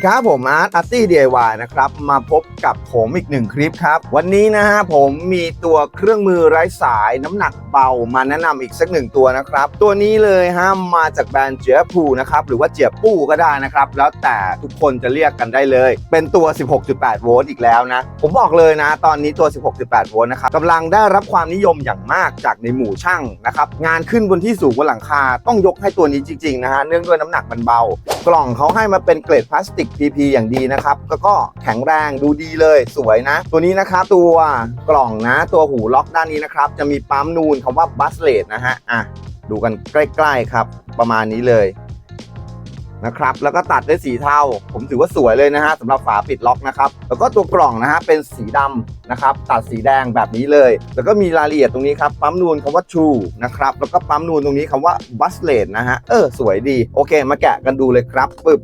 วัสดีครับผมอาร์ตอาร์ตี้ DIY นะครับ มาพบกับผมอีกหนึ่งคลิปครับ วันนี้นะฮะผมมีตัวเครื่องมือไร้สายน้ำหนักเบามาแนะนำอีกสักหนึ่งตัวนะครับ ตัวนี้เลยฮะมาจากแบรนด์เจียพูนะครับหรือว่าเจียปูก็ได้นะครับ แล้วแต่ทุกคนจะเรียกกันได้เลย เป็นตัว 16.8 โวลต์อีกแล้วนะ ผมบอกเลยนะ ตอนนี้ตัว 16.8 โวลต์นะครับกำลังได้รับความนิยมอย่างมากจากในหมู่ช่างนะครับงานขึ้นบนที่สูงบนหลังคาต้องยกให้ตัวนี้จริงๆนะฮะเนื่องด้วยน้ำหนักมันเบากล่องเขาให้มาเป็นเกรดพลาสติก PP อย่างดีนะครับแล้วก็แข็งแรงดูดีเลยสวยนะ ตัวนี้นะครับตัวกล่องนะ ตัวหูล็อกด้านนี้นะครับ จะมีปั๊มนูนคำว่าบัสเลตนะฮะอะดูกันใกล้ๆครับ ประมาณนี้เลยนะครับแล้วก็ตัดด้วยสีเทาผมถือว่าสวยเลยนะฮะสำหรับฝาปิดล็อกนะครับแล้วก็ตัวกล่องนะฮะเป็นสีดำนะครับตัดสีแดงแบบนี้เลย แล้วก็มีรายละเอียดตรงนี้ครับปั๊มนูนคำว่า True นะครับแล้วก็ปั๊มนูนตรงนี้คำว่า b u s l e t นะฮะเออสวยดีโอเค มาแกะกันดูเลยครับปึ๊บ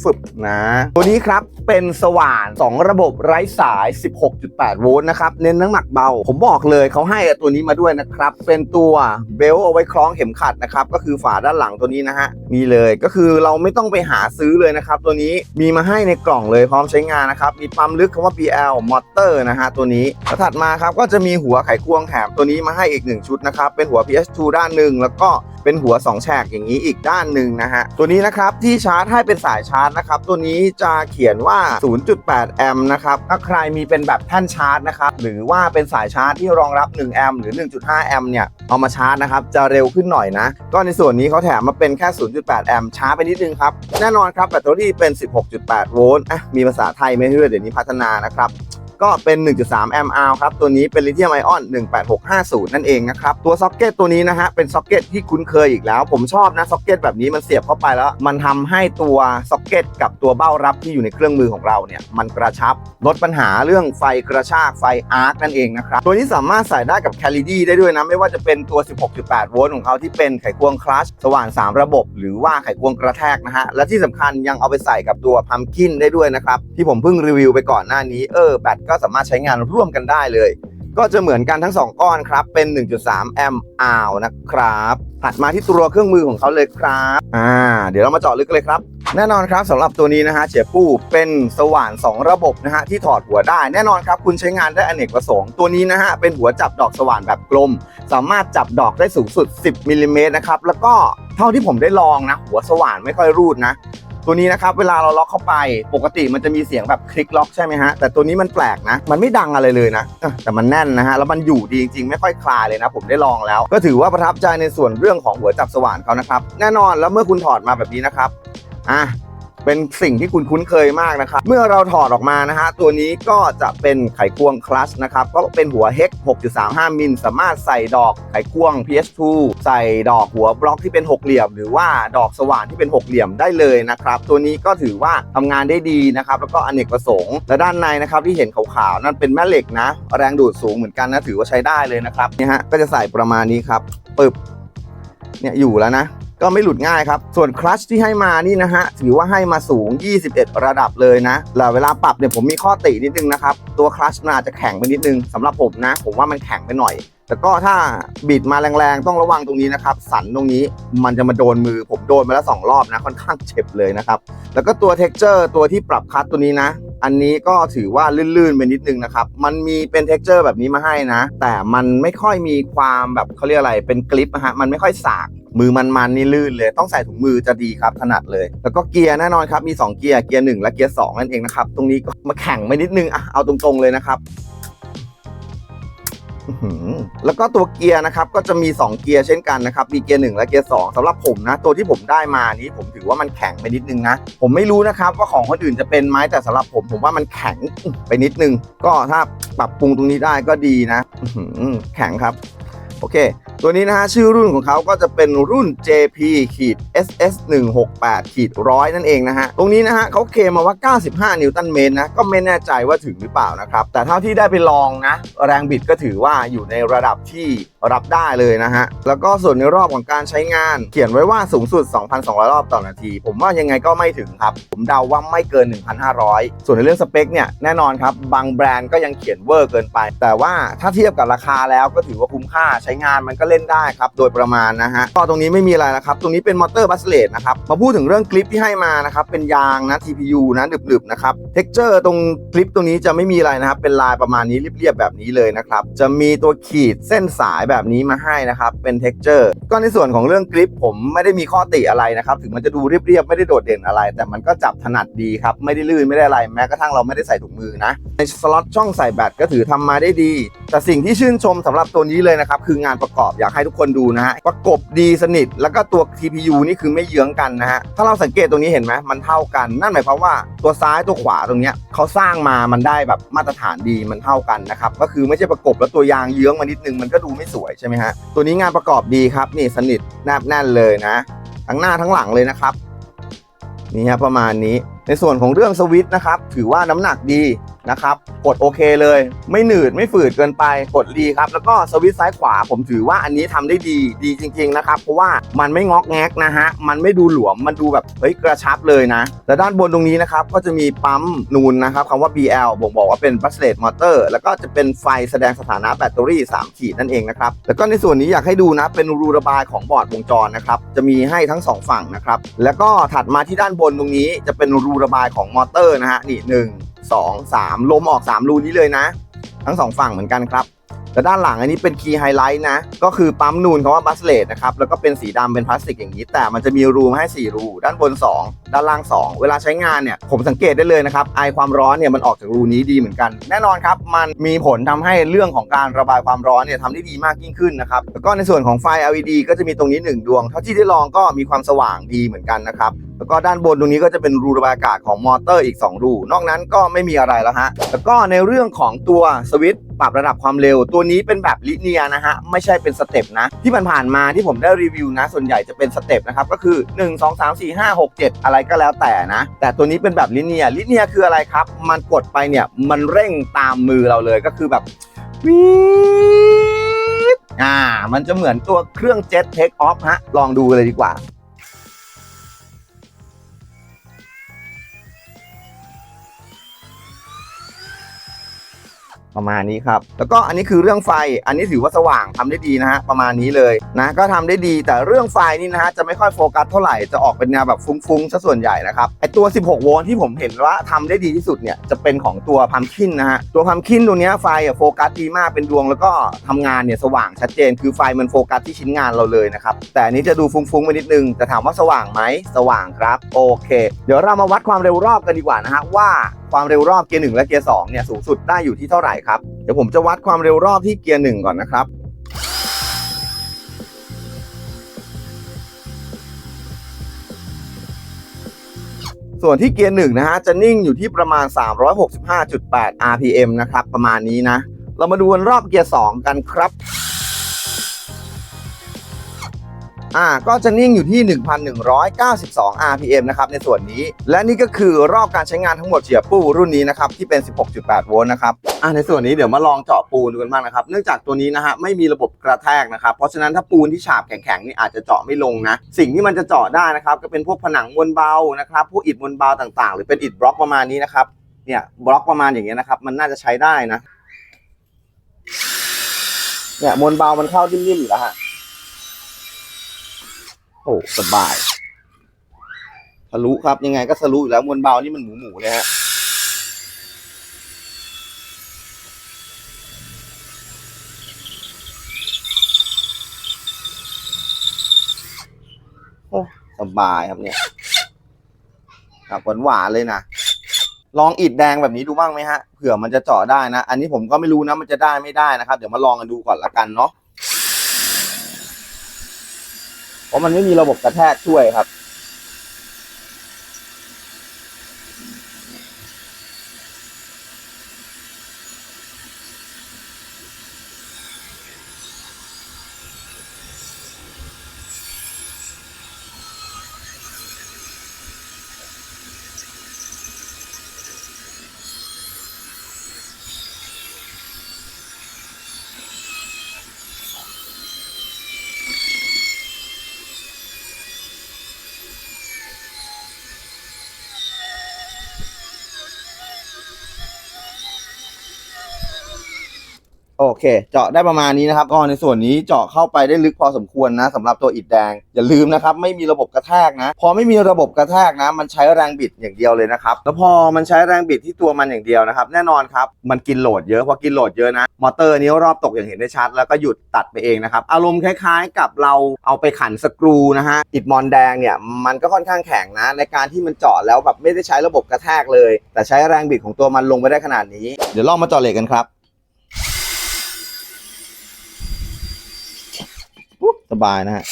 ฟึบนะ ตัวนี้ครับเป็นสว่าน 2 ระบบไร้สาย 16.8 โวลต์นะครับ เน้นน้ำหนักเบา ผมบอกเลยเขาให้ตัวนี้มาด้วยนะครับ เป็นตัวเบลเอาไว้คล้องเข็มขัดนะครับ ก็คือฝาด้านหลังตัวนี้นะฮะ มีเลยก็คือเราไม่ต้องไปหาซื้อเลยนะครับ ตัวนี้มีมาให้ในกล่องเลยพร้อมใช้งานนะครับ มีปั๊มลึกคำว่า PL มอเตอร์นะฮะตัวนี้แล้วถัดมาครับก็จะมีหัวไขควงแถมตัวนี้มาให้อีก 1 ชุดนะครับ เป็นหัว PS2 ด้านหนึ่งแล้วก็เป็นหัว 2 แฉกอย่างนี้อีกด้านหนึ่งนะฮะตัวนี้นะครับที่ชาร์จให้เป็นสายชาร์จนะครับ ตัวนี้จะเขียนว่า 0.8 แอมป์นะครับ ถ้าใครมีเป็นแบบแท่นชาร์จนะครับ หรือว่าเป็นสายชาร์จที่รองรับ 1 แอมป์หรือ 1.5 แอมป์เนี่ย เอามาชาร์จนะครับ จะเร็วขึ้นหน่อยนะ ก็ในส่วนนี้เขาแถมมาเป็นแค่ 0.8 แอมป์ช้าไปนิดนึงครับ แน่นอนครับแบตเตอรี่เป็น 16.8 โวลต์ อะ มีภาษาไทยไหม่เพื่อเดี๋ยวนี้พัฒนานะครับ ก็เป็น 1.3 แอมป์อครับ ตัวนี้เป็นลิเธียมไอออน 18650 นั่นเองนะครับ ตัวซ็อกเก็ตตัวนี้นะฮะ เป็นซ็อกเก็ตที่คุ้นเคยอีกแล้ว ผมชอบนะซ็อกเก็ตแบบนี้มันเสียบเข้าไปแล้ว มันทำให้ตัวซ็อกเก็ตกับตัวเบ้ารับที่อยู่ในเครื่องมือของเราเนี่ย มันกระชับ ลดปัญหาเรื่องไฟกระชากไฟอาร์คนั่นเองนะครับ ตัวนี้สามารถใส่ได้กับแคลิดี้ได้ด้วยนะ ไม่ว่าจะเป็นตัว 16.8 โวลต์ของเขาที่เป็นไขควงคลัชสว่าน 3 ระบบ หรือว่าไขควงกระแทกนะฮะ และที่สำคัญยังเอาไปใส่กับตัวพัมคินได้ด้วยนะครับ ที่ผมเพิ่งรีวิวไปก่อนหน้านี้ เออแบตก็สามารถใช้งานร่วมกันได้เลย ก็จะเหมือนกันทั้ง 2 ก้อนครับ เป็น 1.3 แอมป์อาวนะครับถัดมาที่ตัวเครื่องมือของเขาเลยครับ อ่า เดี๋ยวเรามาเจาะลึกกันเลยครับ แน่นอนครับสำหรับตัวนี้นะฮะเฉียปู้เป็นสว่าน 2 ระบบนะฮะที่ถอดหัวได้ แน่นอนครับคุณใช้งานได้อเนกประสงค์ ตัวนี้นะฮะเป็นหัวจับดอกสว่านแบบกลม สามารถจับดอกได้สูงสุด 10มิลลิเมตรนะครับ แล้วก็เท่าที่ผมได้ลองนะ หัวสว่านไม่ค่อยรูดนะ ตัวนี้นะครับเวลาเราล็อกเข้าไปปกติมันจะมีเสียงแบบคลิกล็อกใช่ไหมฮะแต่ตัวนี้มันแปลกนะ มันไม่ดังอะไรเลยนะแต่มันแน่นนะฮะแล้วมันอยู่ดีจริงๆ ไม่ค่อยคลายเลยนะ ผมได้ลองแล้ว ก็ถือว่าประทับใจในส่วนเรื่องของหัวจับสว่านเขานะครับแน่นอนแล้วเมื่อคุณถอดมาแบบนี้นะครับอะ เป็นสิ่งที่คุณคุ้นเคยมากนะครับ เมื่อเราถอดออกมานะฮะ ตัวนี้ก็จะเป็นไขควงคลัชนะครับ ก็เป็นหัวเฮก6.35 มิล สามารถใส่ดอกไขควง PS2 ใส่ดอกหัวบล็อกที่เป็นหกเหลี่ยม หรือว่าดอกสว่านที่เป็นหกเหลี่ยมได้เลยนะครับ ตัวนี้ก็ถือว่าทำงานได้ดีนะครับ แล้วก็อเนกประสงค์ และด้านในนะครับที่เห็นขาวๆ นั่นเป็นแม่เหล็กนะ แรงดูดสูงเหมือนกันนะ ถือว่าใช้ได้เลยนะครับ นี่ฮะ ก็จะใส่ประมาณนี้ครับ ปึบ เนี่ยอยู่แล้วนะ ก็ไม่หลุดง่ายครับ ส่วนคลัชที่ให้มานี่นะฮะ ถือว่าให้มาสูง 21 ระดับเลยนะแล้วเวลาปรับเนี่ยผมมีข้อตินิดนึงนะครับ ตัวคลัชน่าจะแข็งไปนิดนึงสำหรับผมนะ ผมว่ามันแข็งไปหน่อย แต่ก็ถ้าบิดมาแรงๆ ต้องระวังตรงนี้นะครับ สันตรงนี้มันจะมาโดนมือ ผมโดนมาแล้วสองรอบนะ ค่อนข้างเจ็บเลยนะครับ แล้วก็ตัว texture ตัวที่ปรับคัดตัวนี้นะอันนี้ก็ถือว่าลื่นๆไปนิดนึงนะครับ มันมีเป็น texture แบบนี้มาให้นะ แต่มันไม่ค่อยมีความแบบเขาเรียกอะไร เป็นกริปนะฮะ มันไม่ค่อยสาก มือมันๆนนี่ลื่นเลย ต้องใส่ถุงมือจะดีครับถนัดเลย แล้วก็เกียร์แน่นอนครับ มี 2 เกียร์ เกียร์1และเกียร์2นั่นเองนะครับ ตรงนี้ก็มาแข่งไปนิดนึงอะเอาตรงๆเลยนะครับแล้วก็ตัวเกียร์นะครับก็จะมี 2 เกียร์เช่นกันนะครับมีเกียร์1และเกียร์2สำหรับผมนะ ตัวที่ผมได้มานี้ผมถือว่ามันแข็งไปนิดนึงนะ ผมไม่รู้นะครับว่าของคนอื่นจะเป็นไหมแต่สำหรับผมผมว่ามันแข็งไปนิดนึง ก็ถ้าปรับปรุงตรงนี้ได้ก็ดีนะแข็งครับ โอเค ตัวนี้นะฮะชื่อรุ่นของเขาก็จะเป็นรุ่น JP ขีด SS 168ขีดร้อยนั่นเองนะฮะ ตรงนี้นะฮะเขาเคมมาว่า 95 นิวตันเมตรนะ ก็ไม่แน่ใจว่าถึงหรือเปล่านะครับ แต่เท่าที่ได้ไปลองนะ แรงบิดก็ถือว่าอยู่ในระดับที่รับได้เลยนะฮะ แล้วก็ส่วนในรอบของการใช้งาน เขียนไว้ว่าสูงสุด 2,200 รอบต่อนาที ผมว่ายังไงก็ไม่ถึงครับ ผมเดาว่าไม่เกิน 1,500 ส่วนในเรื่องสเปคเนี่ยแน่นอนครับบางแบรนด์ก็ยังเขียนเวอร์เกินไป แต่ว่าถ้าเทียบกับราคาแล้วก็ถือว่าคุ้มค่าใช้ช้งานมันก็เล่นได้ครับ โดยประมาณนะฮะก็ตรงนี้ไม่มีอะไรนะครับ ตรงนี้เป็นมอเตอร์บัสเลตนะครับ มาพูดถึงเรื่องคลิปที่ให้มานะครับ เป็นยางนะ TPU นะหนึบๆนะครับ เท็กเจอร์ตรงคลิปตรงนี้จะไม่มีอะไรนะครับ เป็นลายประมาณนี้เรียบๆแบบนี้เลยนะครับ จะมีตัวขีดเส้นสายแบบนี้มาให้นะครับ เป็นเท็กเจอร์ ก็ในส่วนของเรื่องคลิปผมไม่ได้มีข้อติอะไรนะครับ ถึงมันจะดูเรียบๆไม่ได้โดดเด่นอะไร แต่มันก็จับถนัดดีครับ ไม่ได้ลื่นไม่ได้อะไรแม้กระทั่งเราไม่ได้ใส่ถุงมือนะ ในสล็อตช่องใส่แบตก็ถือทำมาได้ดี แต่สิ่งที่ชื่นชมสำหรับตัวนี้เลยนะครับคืองานประกอบอยากให้ทุกคนดูนะฮะประกบดีสนิท แล้วก็ตัว TPU นี่คือไม่เยื้องกันนะฮะถ้าเราสังเกตตรงนี้เห็นไหมมันเท่ากัน นั่นหมายความว่าตัวซ้ายตัวขวาตรงเนี้ยเขาสร้างมามันได้แบบมาตรฐานดีมันเท่ากันนะครับก็คือไม่ใช่ประกบแล้วตัวยางเยื้องมานิดนึงมันก็ดูไม่สวยใช่ไหมฮะตัวนี้งานประกอบดีครับนี่สนิทแนบแน่นเลยนะ ทั้งหน้าทั้งหลังเลยนะครับนี่ฮะประมาณนี้ในส่วนของเรื่องสวิตช์นะครับถือว่าน้ำหนักดี นะครับ กดโอเคเลย ไม่หนืดไม่ฝืดเกินไป กดดีครับ แล้วก็สวิตซ้ายขวาผมถือว่าอันนี้ทำได้ดีดีจริง ๆ นะครับ เพราะว่ามันไม่งอกแงกนะฮะ มันไม่ดูหลวม มันดูแบบเฮ้ยกระชับเลยนะ และด้านบนตรงนี้นะครับ ก็จะมีปั๊มนูนนะครับคำว่า BL บ่งบอกว่าเป็น b r u s h l e t motor แล้วก็จะเป็นไฟแสดงสถานะแบตเตอรี่ 3 ขีดนั่นเองนะครับ แล้วก็ในส่วนนี้อยากให้ดูนะ เป็นรูระบายของบอร์ดวงจรนะครับ จะมีให้ทั้งสองฝั่งนะครับ แล้วก็ถัดมาที่ด้านบนตรงนี้จะเป็นรูระบายของมอเตอร์นะฮะ นี่หนึ่ง สองสามลมออก 3 รูนี้เลยนะ ทั้งสองฝั่งเหมือนกันครับแต่ด้านหลังอันนี้เป็นคีย์ไฮไลท์นะ ก็คือปั๊มนูนคำว่าบัสเลตนะครับ แล้วก็เป็นสีดำเป็นพลาสติกอย่างนี้ แต่มันจะมีรูมให้ 4 รู ด้านบน 2 ด้านล่าง 2 เวลาใช้งานเนี่ย ผมสังเกตได้เลยนะครับ ไอความร้อนเนี่ยมันออกจากรูนี้ดีเหมือนกัน แน่นอนครับ มันมีผลทำให้เรื่องของการระบายความร้อนเนี่ยทำได้ดีมากยิ่งขึ้นนะครับ แล้วก็ในส่วนของไฟ LED ก็จะมีตรงนี้ 1 ดวง เท่าที่ได้ลองก็มีความสว่างดีเหมือนกันนะครับ แล้วก็ด้านบนตรงนี้ก็จะเป็นรูระบายอากาศของมอเตอร์อีก 2 รู นอกนั้นก็ไม่มีอะไรแล้วฮะ แล้วก็ในเรื่องของตัวสวิตช์ปรับระดับความเร็วตัวัวนี้เป็นแบบลิเนียนะฮะ ไม่ใช่เป็นสเต็ปนะ ที่ผ่านๆมาที่ผมได้รีวิวนะ ส่วนใหญ่จะเป็นสเต็ปนะครับ ก็คือ 1 2 3 4 5 6 7 อะไรก็แล้วแต่นะ แต่ตัวนี้เป็นแบบลิเนียลิเนียคืออะไรครับ มันกดไปเนี่ย มันเร่งตามมือเราเลยก็คือแบบวีอ่า มันจะเหมือนตัวเครื่องเจ็ตเทคออฟฮะ ลองดูเลยดีกว่า ประมาณนี้ครับ แล้วก็อันนี้คือเรื่องไฟ อันนี้ถือว่าสว่างทำได้ดีนะฮะ ประมาณนี้เลยนะ ก็ทำได้ดี แต่เรื่องไฟนี่นะฮะ จะไม่ค่อยโฟกัสเท่าไหร่ จะออกเป็นแนวแบบฟุ้งๆซะส่วนใหญ่นะครับ ไอตัว 16 โวลต์ที่ผมเห็นว่าทำได้ดีที่สุดเนี่ย จะเป็นของตัวพัมคินนะฮะ ตัวพัมคินตัวเนี้ยไฟอะโฟกัสดีมาก เป็นดวงแล้วก็ทำงานเนี่ยสว่างชัดเจน คือไฟมันโฟกัสที่ชิ้นงานเราเลยนะครับ แต่อันนี้จะดูฟุ้งๆไปนิดนึง แต่ถามว่าสว่างไหม สว่างครับ โอเค เดี๋ยวเรามาวัดความเร็วรอบกันดีกว่านะฮะว่า ความเร็วรอบเกียร์หนึ่งและเกียร์สองเนี่ยสูงสุดได้อยู่ที่เท่าไหร่ครับ เดี๋ยวผมจะวัดความเร็วรอบที่เกียร์หนึ่งก่อนนะครับส่วนที่เกียร์หนึ่งนะฮะจะนิ่งอยู่ที่ประมาณ 365.8 RPM นะครับ ประมาณนี้นะ เรามาดูนรอบเกียร์สองกันครับ อ่าก็จะนิ่งอยู่ที่ 1,192 RPM นะครับในส่วนนี้ และนี่ก็คือรอบการใช้งานทั้งหมดเฉียบปูรุ่นนี้นะครับที่เป็น 16.8 โวลต์นะครับอ่าในส่วนนี้เดี๋ยวมาลองเจาะปูนดูกันบ้างนะครับ เนื่องจากตัวนี้นะฮะไม่มีระบบกระแทกนะครับ เพราะฉะนั้นถ้าปูนที่ฉาบแข็งๆนี่อาจจะเจาะไม่ลงนะ สิ่งที่มันจะเจาะได้นะครับก็เป็นพวกผนังมวลเบานะครับพวกอิฐมวลเบาต่างๆ หรือเป็นอิฐบล็อกประมาณนี้นะครับเนี่ยบล็อกประมาณอย่างเงี้ยนะครับมันน่าจะใช้ได้นะเนี่ยมวลเบามันเข้านิ่มๆอยู่แล้วฮะ อ้สบายทะลุครับยังไงก็ทะลุอยู่แล้วมวลเบานี่มันหมูหมูเลยฮะโอ้สบายครับเนี่ยครับหวานหวานเลยนะลองอิดแดงแบบนี้ดูบ้างไหมฮะเผื่อมันจะเจาะได้นะ อันนี้ผมก็ไม่รู้นะมันจะได้ไม่ได้นะครับ เดี๋ยวมาลองกันดูก่อนละกันเนาะ เพราะมันไม่มีระบบกระแทกช่วยครับ โอเค เจาะได้ประมาณนี้นะครับก็ในส่วนนี้เจาะเข้าไปได้ลึกพอสมควรนะสำหรับตัวอิฐแดง อย่าลืมนะครับไม่มีระบบกระแทกนะ พอไม่มีระบบกระแทกนะ มันใช้แรงบิดอย่างเดียวเลยนะครับแล้วพอมันใช้แรงบิดที่ตัวมันอย่างเดียวนะครับ แน่นอนครับมันกินโหลดเยอะพอกินโหลดเยอะนะมอเตอร์นี้รอบตกอย่างเห็นได้ชัด แล้วก็หยุดตัดไปเองนะครับอารมณ์คล้ายๆ กับเราเอาไปขันสกรูนะฮะอิฐมอนแดงเนี่ยมันก็ค่อนข้างแข็งนะ ในการที่มันเจาะแล้วแบบไม่ได้ใช้ระบบกระแทกเลย แต่ใช้แรงบิดของตัวมันลงไปได้ขนาดนี้ เดี๋ยวลองมาเจาะเหล็กกันครับ ปุ๊บสบายนะฮะ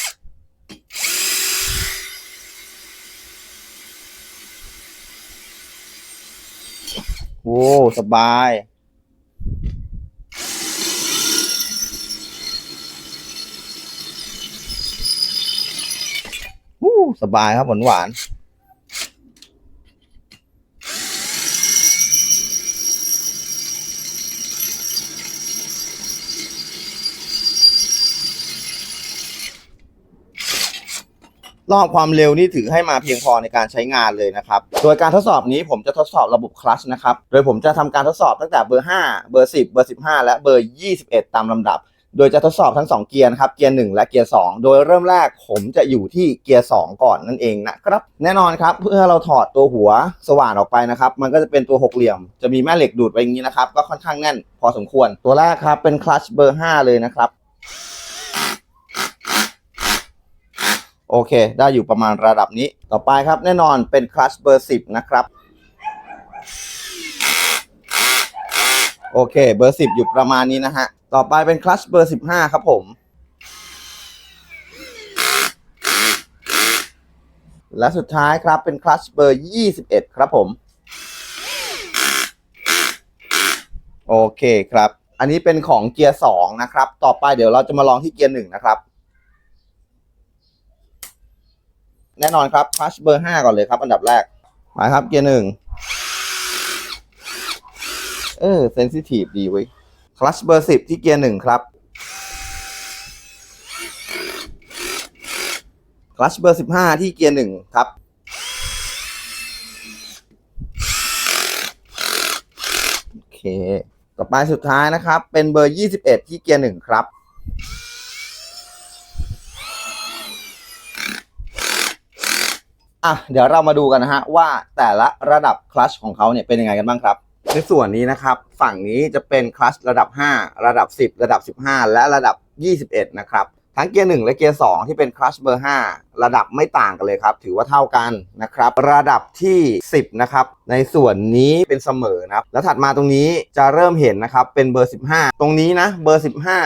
โอ้สบายวู้สบายครับหวานหวาน รอบความเร็วนี่ถือให้มาเพียงพอในการใช้งานเลยนะครับ โดยการทดสอบนี้ผมจะทดสอบระบบคลัชนะครับ โดยผมจะทำการทดสอบตั้งแต่เบอร์ 5 เบอร์ 10 เบอร์ 15 และเบอร์ 21 ตามลำดับ โดยจะทดสอบทั้ง 2 เกียร์นะครับ เกียร์ 1 และเกียร์ 2 โดยเริ่มแรกผมจะอยู่ที่เกียร์ 2 ก่อนนั่นเองนะครับ แน่นอนครับ เพื่อเราถอดตัวหัวสว่านออกไปนะครับ มันก็จะเป็นตัวหกเหลี่ยม จะมีแม่เหล็กดูดไปอย่างนี้นะครับ ก็ค่อนข้างแน่นพอสมควร ตัวแรกครับเป็นคลัชเบอร์ 5 เลยนะครับ โอเค ได้อยู่ประมาณระดับนี้ต่อไปครับแน่นอนเป็นคลัชเบอร์ 10 นะครับ โอเคเบอร์ 10 อยู่ประมาณนี้นะฮะ ต่อไปเป็นคลัชเบอร์ 15 ครับผม และสุดท้ายครับเป็นคลัชเบอร์ 21 ครับผม โอเคครับ อันนี้เป็นของเกียร์ 2 นะครับ ต่อไปเดี๋ยวเราจะมาลองที่เกียร์ 1 นะครับ แน่นอนครับคลัชเบอร์5ก่อนเลยครับ อันดับแรกมาครับเกียร์หนึ่งเออเซนซิทีฟดีเว้ยคลัชเบอร์สิบที่เกียร์หนึ่งครับคลัชเบอร์สิบห้าที่เกียร์หนึ่งครับโอเค ต่อไปสุดท้ายนะครับ เป็นเบอร์ยี่สิบเอ็ดที่เกียร์หนึ่งครับ อะเดี๋ยวเรามาดูกันนะฮะว่าแต่ละระดับคลัชของเขาเนี่ยเป็นยังไงกันบ้างครับ ในส่วนนี้นะครับ ฝั่งนี้จะเป็นคลัชระดับ 5 ระดับ 10 ระดับ 15 และระดับ 21 นะครับทั้งเกียร์1และเกียร์2ที่เป็นคลัชเบอร์ 5 ระดับไม่ต่างกันเลยครับ ถือว่าเท่ากันนะครับ ระดับที่ 10 นะครับ ในส่วนนี้เป็นเสมอนะครับ แล้วถัดมาตรงนี้จะเริ่มเห็นนะครับ เป็นเบอร์ 15 ตรงนี้นะ เบอร์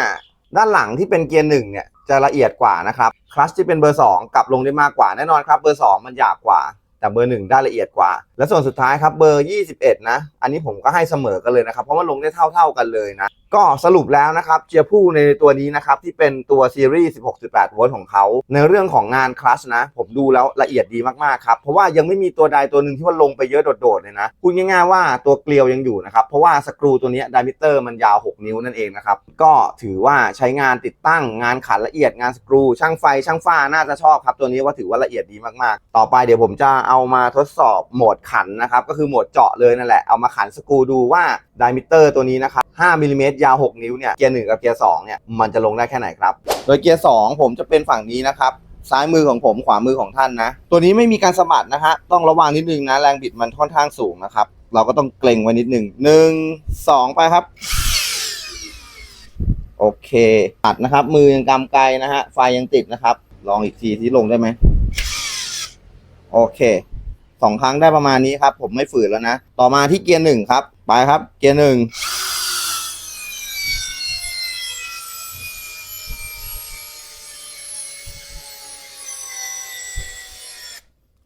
15 ด้านหลังที่เป็นเกียร์1เนี่ย จะละเอียดกว่านะครับคลัชที่เป็นเบอร์ 2 กลับลงได้มากกว่าแน่นอนครับเบอร์ 2 มันหยาบกว่า แต่เบอร์ 1 ได้ละเอียดกว่า และส่วนสุดท้ายครับเบอร์ 21 นะ อันนี้ผมก็ให้เสมอกันเลยนะครับ เพราะว่าลงได้เท่า ๆกันเลยนะ ก็สรุปแล้วนะครับเจียผู้ในตัวนี้นะครับ ที่เป็นตัวซีรีส์16.8โวลต์ของเขา ในเรื่องของงานคลัชนะ ผมดูแล้วละเอียดดีมากๆครับ เพราะว่ายังไม่มีตัวใดตัวหนึ่งที่ว่าลงไปเยอะโดดๆเลยนะพูดง่ายๆว่าตัวเกลียวยังอยู่นะครับ เพราะว่าสกรูตัวนี้ไดมิเตอร์มันยาว 6 นิ้วนั่นเองนะครับก็ถือว่าใช้งานติดตั้งงานขันละเอียดงานสกรู ช่างไฟช่างฝ้าน่าจะชอบครับตัวนี้ว่าถือว่าละเอียดดีมากๆ ต่อไปเดี๋ยวผมจะเอามาทดสอบโหมดขันนะครับก็คือโหมดเจาะเลยนั่นแหละเอามาขันสกรูดูว่าไดมิเตอร์ตัวนี้นะครับ5มิลลิเมตรยาว 6 นิ้วเนี่ยเกียร์1กับเกียร์2เนี่ยมันจะลงได้แค่ไหนครับ โดยเกียร์2ผมจะเป็นฝั่งนี้นะครับซ้ายมือของผมขวามือของท่านนะ ตัวนี้ไม่มีการสะบัดนะฮะต้องระวังนิดนึงนะแรงบิดมันค่อนข้างสูงนะครับเราก็ต้องเกรงไว้นิดนึงหนึ่งสองไปครับโอเคตัดนะครับ มือยังกำไกลนะฮะไฟยังติดนะครับ ลองอีกทีที่ลงได้ไหมโอเค สองครั้งได้ประมาณนี้ครับ ผมไม่ฝืนแล้วนะ ต่อมาที่เกียร์หนึ่งครับ ไปครับ เกียร์หนึ่ง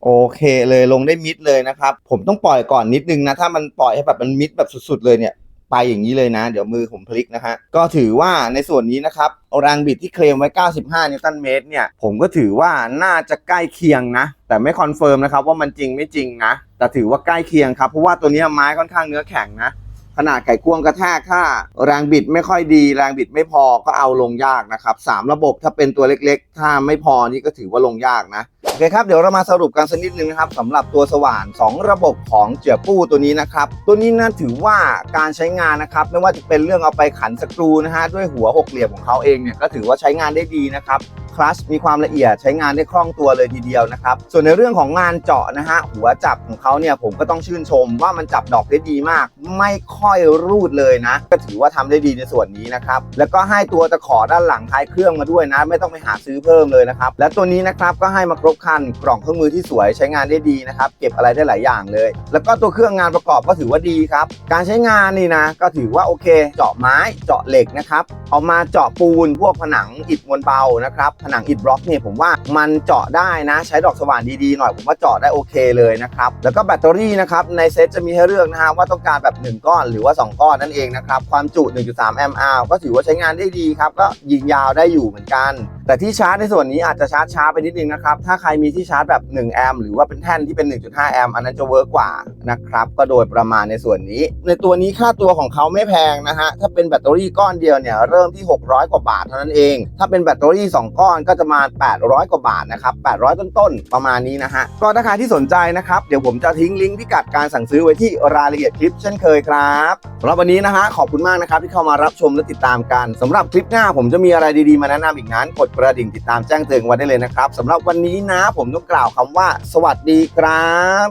โอเคเลยลงได้มิดเลยนะครับ ผมต้องปล่อยก่อนนิดนึงนะ ถ้ามันปล่อยให้แบบมันมิดแบบสุดๆเลยเนี่ย ไปอย่างนี้เลยนะ เดี๋ยวมือผมพลิกนะฮะก็ถือว่าในส่วนนี้นะครับแรงบิดที่เคลมไว้ 95 นิวตันเมตรเนี่ย ผมก็ถือว่าน่าจะใกล้เคียงนะ แต่ไม่คอนเฟิร์มนะครับว่ามันจริงไม่จริงนะ แต่ถือว่าใกล้เคียงครับ เพราะว่าตัวนี้ไม้ค่อนข้างเนื้อแข็งนะ ขนาดไขควงกระแทกถ้าแรงบิดไม่ค่อยดี แรงบิดไม่พอก็เอาลงยากนะครับสามระบบถ้าเป็นตัวเล็กๆ ถ้าไม่พอนี่ก็ถือว่าลงยากนะโอเคครับเดี๋ยวเรามาสรุปกันสักนิดนึงนะครับสำหรับตัวสว่าน 2 ระบบของเจียปู้ตัวนี้นะครับ ตัวนี้นะถือว่าการใช้งานนะครับ ไม่ว่าจะเป็นเรื่องเอาไปขันสกรูนะฮะด้วยหัวหกเหลี่ยมของเขาเองเนี่ยก็ถือว่าใช้งานได้ดีนะครับ คลัชมีความละเอียดใช้งานได้คล่องตัวเลยทีเดียวนะครับส่วนในเรื่องของงานเจาะนะฮะหัวจับของเขาเนี่ยผมก็ต้องชื่นชมว่ามันจับดอกได้ดีมาก ไม่ค่อยรูดเลยนะ ก็ถือว่าทำได้ดีในส่วนนี้นะครับแล้วก็ให้ตัวตะขอด้านหลังท้ายเครื่องมาด้วยนะ ไม่ต้องไปหาซื้อเพิ่มเลยนะครับและตัวนี้นะครับก็ให้มาครบคันกล่องเครื่องมือที่สวยใช้งานได้ดีนะครับเก็บอะไรได้หลายอย่างเลย แล้วก็ตัวเครื่องงานประกอบก็ถือว่าดีครับการใช้งานนี่นะก็ถือว่าโอเค เจาะไม้เจาะเหล็กนะครับเอามาเจาะปูนพวกผนังอิฐมวลเบานะครับผนังอิฐบล็อกเนี่ยผมว่ามันเจาะได้นะใช้ดอกสว่านดีๆหน่อยผมว่าเจาะได้โอเคเลยนะครับแล้วก็แบตเตอรี่นะครับในเซตจะมีให้เลือกนะฮะว่าต้องการแบบ 1 ก้อนหรือว่า 2 ก้อนนั่นเองนะครับความจุ 1.3 แอมป์อก็ถือว่าใช้งานได้ดีครับก็ยิงยาวได้อยู่เหมือนกันแต่ที่ชาร์จในส่วนนี้อาจจะชาร์จช้าไปนิดนึงนะครับ ถ้าใครมีที่ชาร์จแบบ 1 แอมป์หรือว่าเป็นแท่นที่เป็น 1.5 แอมป์อันนั้นจะเวิร์กกว่านะครับ ก็โดยประมาณในส่วนนี้ ในตัวนี้ค่าตัวของเขาไม่แพงนะฮะ ถ้าเป็นแบตเตอรี่ก้อนเดียวเนี่ยเริ่มที่ 600 กว่าบาทเท่านั้นเอง ถ้าเป็นแบตเตอรี่ 2 ก้อนก็จะมา 800 กว่าบาทนะครับ 800 ต้นๆ ประมาณนี้นะฮะ ก็ถ้าใครที่สนใจนะครับ เดี๋ยวผมจะทิ้งลิงก์พิกัดการสั่งซื้อไว้ที่รายละเอียดคลิปเช่นเคยครับสำหรับวันนี้นะฮะขอบคุณมากนะครับที่เข้ามารับชมและติดตามกันสำหรับคลิปหน้าผมจะมีอะไรดีๆมาแนะนำอีกนั้นกดกระดิ่งติดตามแจ้งเตือนไว้ได้เลยนะครับสำหรับวันนี้นะผมต้องกล่าวคำว่า สวัสดีครับ